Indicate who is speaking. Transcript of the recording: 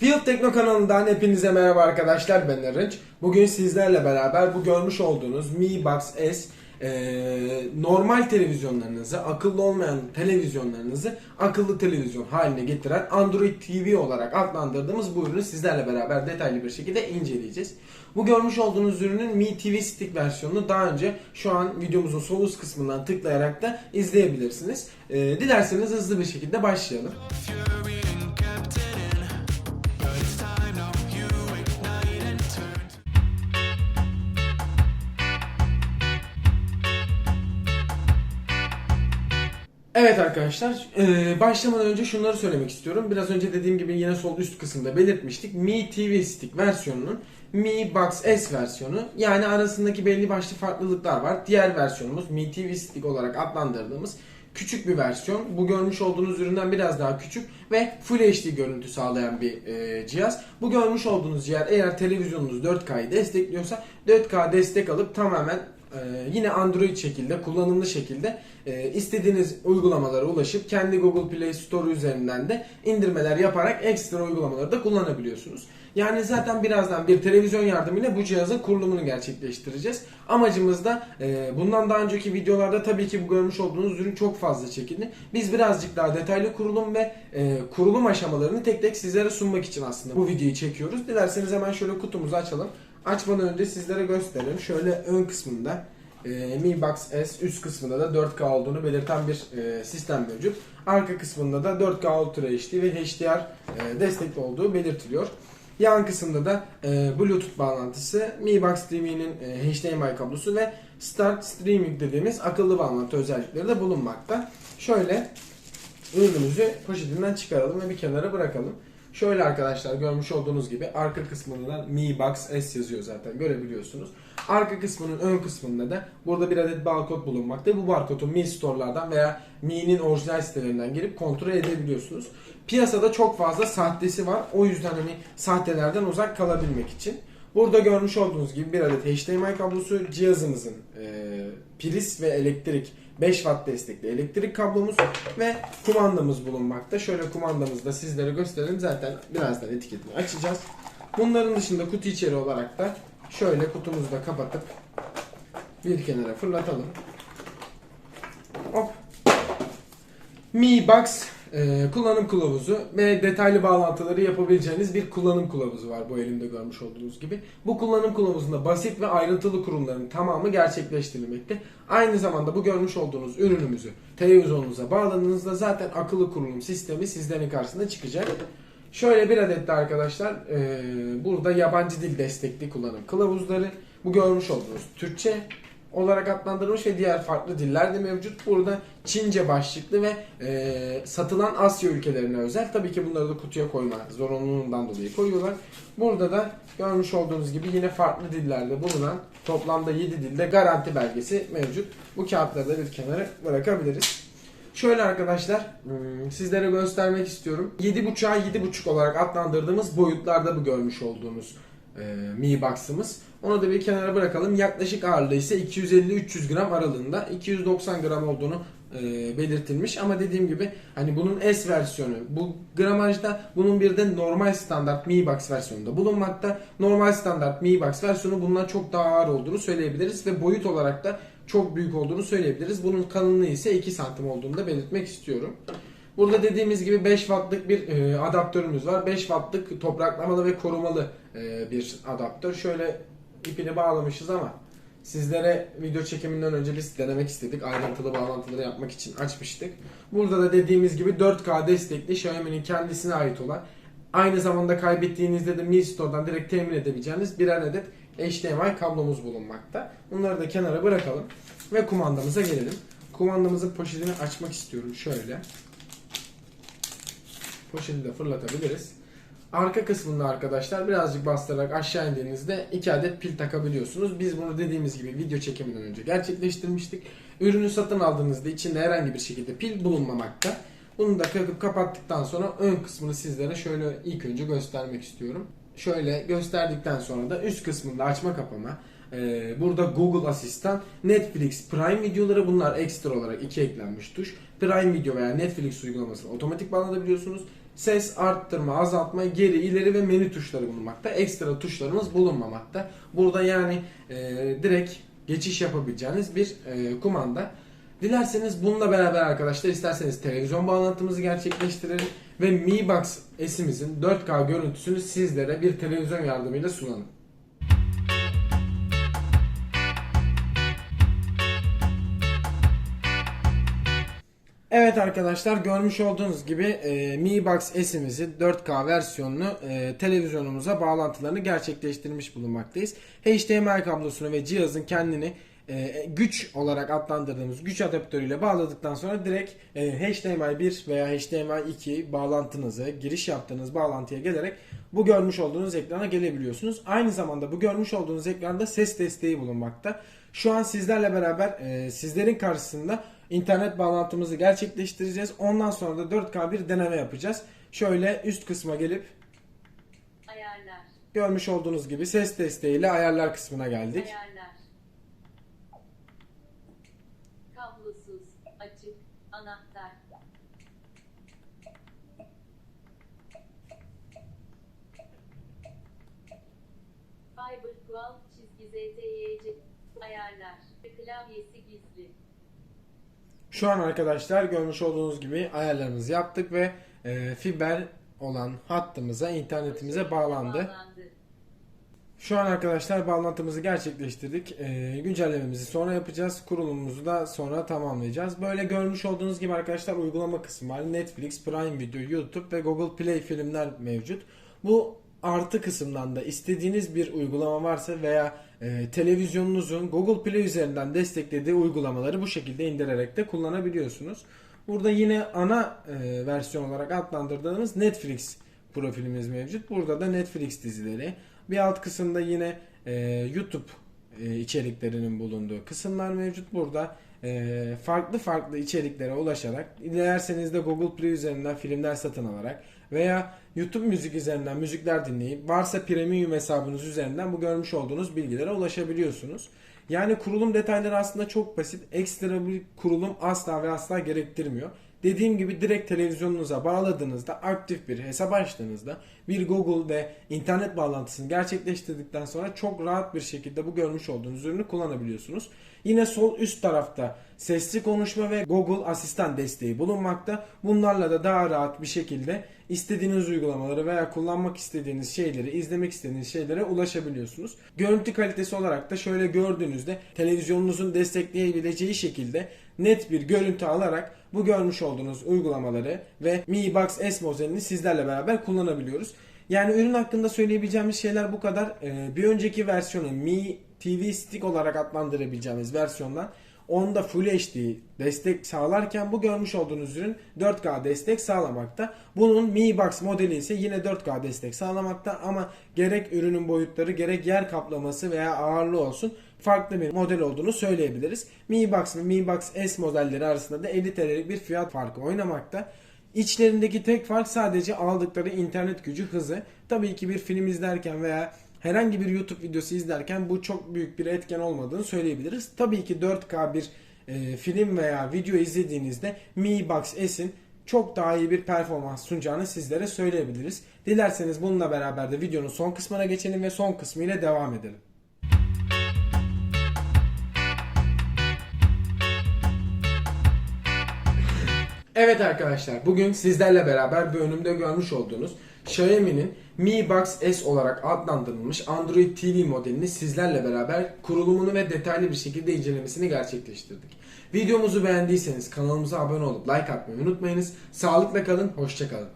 Speaker 1: Field Tekno kanalından hepinize merhaba arkadaşlar ben Arınç. Bugün sizlerle beraber bu görmüş olduğunuz Mi Box S eee, normal televizyonlarınızı, akıllı olmayan televizyonlarınızı akıllı televizyon haline getiren Android TV olarak adlandırdığımız bu ürünü sizlerle beraber detaylı bir şekilde inceleyeceğiz. Bu görmüş olduğunuz ürünün Mi TV Stick versiyonunu daha önce şu an videomuzun sol üst kısmından tıklayarak da izleyebilirsiniz. Eee, dilerseniz hızlı bir şekilde başlayalım. Evet arkadaşlar, eee, başlamadan önce şunları söylemek istiyorum. Biraz önce dediğim gibi yine sol üst kısımda belirtmiştik. Mi TV Stick versiyonunun Mi Box S versiyonu yani arasındaki belli başlı farklılıklar var. Diğer versiyonumuz Mi TV Stick olarak adlandırdığımız küçük bir versiyon. Bu görmüş olduğunuz üründen biraz daha küçük ve Full HD görüntü sağlayan bir eee, cihaz. Bu görmüş olduğunuz cihaz eğer televizyonunuz 4K'yı destekliyorsa 4K destek alıp tamamen ee, yine Android şekilde, kullanımlı şekilde e, istediğiniz uygulamalara ulaşıp kendi Google Play Store üzerinden de indirmeler yaparak ekstra uygulamaları da kullanabiliyorsunuz. Yani zaten birazdan bir televizyon yardımıyla bu cihazın kurulumunu gerçekleştireceğiz. Amacımız da e, bundan daha önceki videolarda tabii ki bu görmüş olduğunuz ürün çok fazla çekildi. Biz birazcık daha detaylı kurulum ve e, kurulum aşamalarını tek tek sizlere sunmak için aslında bu videoyu çekiyoruz. Dilerseniz hemen şöyle kutumuzu açalım. Açmadan önce sizlere gösterelim. Şöyle ön kısmında e, Mi Box S, üst kısmında da 4K olduğunu belirten bir e, sistem mevcut. Arka kısmında da 4K Ultra HD ve HDR e, destekli olduğu belirtiliyor. Yan kısımda da e, Bluetooth bağlantısı, Mi Box TV'nin e, HDMI kablosu ve Start Streaming dediğimiz akıllı bağlantı özellikleri de bulunmakta. Şöyle ürünümüzü poşetinden çıkaralım ve bir kenara bırakalım. Şöyle arkadaşlar görmüş olduğunuz gibi arka kısmında Mi Box S yazıyor zaten görebiliyorsunuz. Arka kısmının ön kısmında da burada bir adet barkod bulunmakta. Bu barkodu Mi Store'lardan veya Mi'nin orijinal sitelerinden girip kontrol edebiliyorsunuz. Piyasada çok fazla sahtesi var. O yüzden hani sahtelerden uzak kalabilmek için. Burada görmüş olduğunuz gibi bir adet HDMI kablosu cihazımızın e, priz ve elektrik 5 watt destekli elektrik kablomuz ve kumandamız bulunmakta. Şöyle kumandamızı da sizlere gösterelim. Zaten birazdan etiketini açacağız. Bunların dışında kutu içeri olarak da şöyle kutumuzu da kapatıp bir kenara fırlatalım. Hop. Mi Box e, kullanım kılavuzu ve detaylı bağlantıları yapabileceğiniz bir kullanım kılavuzu var bu elimde görmüş olduğunuz gibi. Bu kullanım kılavuzunda basit ve ayrıntılı kurumların tamamı gerçekleştirilmekte. Aynı zamanda bu görmüş olduğunuz ürünümüzü televizyonunuza bağladığınızda zaten akıllı kurulum sistemi sizlerin karşısına çıkacak. Şöyle bir adet de arkadaşlar e, burada yabancı dil destekli kullanım kılavuzları. Bu görmüş olduğunuz Türkçe olarak adlandırılmış ve diğer farklı diller de mevcut. Burada Çince başlıklı ve e, satılan Asya ülkelerine özel. Tabii ki bunları da kutuya koyma zorunluluğundan dolayı koyuyorlar. Burada da görmüş olduğunuz gibi yine farklı dillerde bulunan toplamda 7 dilde garanti belgesi mevcut. Bu kağıtları da bir kenara bırakabiliriz. Şöyle arkadaşlar hmm, sizlere göstermek istiyorum. 7.5'a 7.5 olarak adlandırdığımız boyutlarda bu görmüş olduğunuz e, Mi Box'ımız. Onu da bir kenara bırakalım. Yaklaşık ağırlığı ise 250-300 gram aralığında. 290 gram olduğunu e, belirtilmiş ama dediğim gibi hani bunun S versiyonu bu gramajda bunun bir de normal standart Mi Box versiyonunda bulunmakta. Normal standart Mi Box versiyonu bundan çok daha ağır olduğunu söyleyebiliriz ve boyut olarak da çok büyük olduğunu söyleyebiliriz. Bunun kalınlığı ise 2 santim olduğunu da belirtmek istiyorum. Burada dediğimiz gibi 5 wattlık bir e, adaptörümüz var. 5 wattlık topraklamalı ve korumalı e, bir adaptör. Şöyle ipini bağlamışız ama sizlere video çekiminden önce biz denemek istedik. Ayrıntılı bağlantıları yapmak için açmıştık. Burada da dediğimiz gibi 4K destekli Xiaomi'nin kendisine ait olan aynı zamanda kaybettiğinizde de Mi Store'dan direkt temin edebileceğiniz birer adet HDMI kablomuz bulunmakta. Bunları da kenara bırakalım ve kumandamıza gelelim. Kumandamızın poşetini açmak istiyorum şöyle. Poşeti de fırlatabiliriz. Arka kısmında arkadaşlar birazcık bastırarak aşağı indiğinizde 2 adet pil takabiliyorsunuz. Biz bunu dediğimiz gibi video çekiminden önce gerçekleştirmiştik. Ürünü satın aldığınızda içinde herhangi bir şekilde pil bulunmamakta. Bunu da kakıp kapattıktan sonra ön kısmını sizlere şöyle ilk önce göstermek istiyorum. Şöyle gösterdikten sonra da üst kısmında açma kapama, ee, burada Google Asistan, Netflix, Prime videoları bunlar ekstra olarak iki eklenmiş tuş. Prime Video veya Netflix uygulamasına otomatik bağlanabiliyorsunuz. Ses arttırma, azaltma, geri, ileri ve menü tuşları bulunmakta. Ekstra tuşlarımız bulunmamakta. Burada yani e, direkt geçiş yapabileceğiniz bir e, kumanda. Dilerseniz bununla beraber arkadaşlar isterseniz televizyon bağlantımızı gerçekleştirelim ve Mi Box S'imizin 4K görüntüsünü sizlere bir televizyon yardımıyla sunalım. Evet arkadaşlar görmüş olduğunuz gibi e, Mi Box S'imizi 4K versiyonunu e, televizyonumuza bağlantılarını gerçekleştirmiş bulunmaktayız. HDMI kablosunu ve cihazın kendini e, güç olarak adlandırdığımız güç adaptörüyle bağladıktan sonra direkt e, HDMI 1 veya HDMI 2 bağlantınızı giriş yaptığınız bağlantıya gelerek bu görmüş olduğunuz ekrana gelebiliyorsunuz. Aynı zamanda bu görmüş olduğunuz ekranda ses desteği bulunmakta. Şu an sizlerle beraber e, sizlerin karşısında internet bağlantımızı gerçekleştireceğiz. Ondan sonra da 4K bir deneme yapacağız. Şöyle üst kısma gelip
Speaker 2: Ayarlar.
Speaker 1: görmüş olduğunuz gibi ses desteğiyle ayarlar kısmına geldik.
Speaker 2: Ayarlar. Kablosuz. Açık. Anahtar. Fiber Qual çizgi ZTYC. Ayarlar. Klavyesi gizli.
Speaker 1: Şu an arkadaşlar görmüş olduğunuz gibi ayarlarımızı yaptık ve e, fiber olan hattımıza, internetimize bağlandı.
Speaker 2: Bağlandı.
Speaker 1: Şu an arkadaşlar bağlantımızı gerçekleştirdik. E, güncellememizi sonra yapacağız. Kurulumumuzu da sonra tamamlayacağız. Böyle görmüş olduğunuz gibi arkadaşlar uygulama kısmı var. Netflix, Prime Video, YouTube ve Google Play filmler mevcut. Bu artı kısımdan da istediğiniz bir uygulama varsa veya e, televizyonunuzun Google Play üzerinden desteklediği uygulamaları bu şekilde indirerek de kullanabiliyorsunuz. Burada yine ana e, versiyon olarak adlandırdığımız Netflix profilimiz mevcut. Burada da Netflix dizileri. Bir alt kısımda yine e, YouTube e, içeriklerinin bulunduğu kısımlar mevcut. Burada e, farklı farklı içeriklere ulaşarak dilerseniz de Google Play üzerinden filmler satın alarak veya YouTube müzik üzerinden müzikler dinleyip varsa premium hesabınız üzerinden bu görmüş olduğunuz bilgilere ulaşabiliyorsunuz. Yani kurulum detayları aslında çok basit. Ekstra bir kurulum asla ve asla gerektirmiyor. Dediğim gibi direkt televizyonunuza bağladığınızda aktif bir hesap açtığınızda bir Google ve internet bağlantısını gerçekleştirdikten sonra çok rahat bir şekilde bu görmüş olduğunuz ürünü kullanabiliyorsunuz. Yine sol üst tarafta sesli konuşma ve Google asistan desteği bulunmakta. Bunlarla da daha rahat bir şekilde istediğiniz uygulamaları veya kullanmak istediğiniz şeyleri, izlemek istediğiniz şeylere ulaşabiliyorsunuz. Görüntü kalitesi olarak da şöyle gördüğünüzde televizyonunuzun destekleyebileceği şekilde net bir görüntü alarak bu görmüş olduğunuz uygulamaları ve Mi Box S modelini sizlerle beraber kullanabiliyoruz. Yani ürün hakkında söyleyebileceğimiz şeyler bu kadar. Ee, bir önceki versiyonu Mi TV Stick olarak adlandırabileceğimiz versiyondan onda Full HD destek sağlarken bu görmüş olduğunuz ürün 4K destek sağlamakta. Bunun Mi Box modeli ise yine 4K destek sağlamakta ama gerek ürünün boyutları gerek yer kaplaması veya ağırlığı olsun farklı bir model olduğunu söyleyebiliriz. Mi Box ve Mi Box S modelleri arasında da 50 TL'lik bir fiyat farkı oynamakta. İçlerindeki tek fark sadece aldıkları internet gücü hızı. Tabii ki bir film izlerken veya herhangi bir YouTube videosu izlerken bu çok büyük bir etken olmadığını söyleyebiliriz. Tabii ki 4K bir e, film veya video izlediğinizde Mi Box S'in çok daha iyi bir performans sunacağını sizlere söyleyebiliriz. Dilerseniz bununla beraber de videonun son kısmına geçelim ve son kısmı ile devam edelim. Evet arkadaşlar bugün sizlerle beraber bu önümde görmüş olduğunuz Xiaomi'nin Mi Box S olarak adlandırılmış Android TV modelini sizlerle beraber kurulumunu ve detaylı bir şekilde incelemesini gerçekleştirdik. Videomuzu beğendiyseniz kanalımıza abone olup like atmayı unutmayınız. Sağlıkla kalın, hoşçakalın.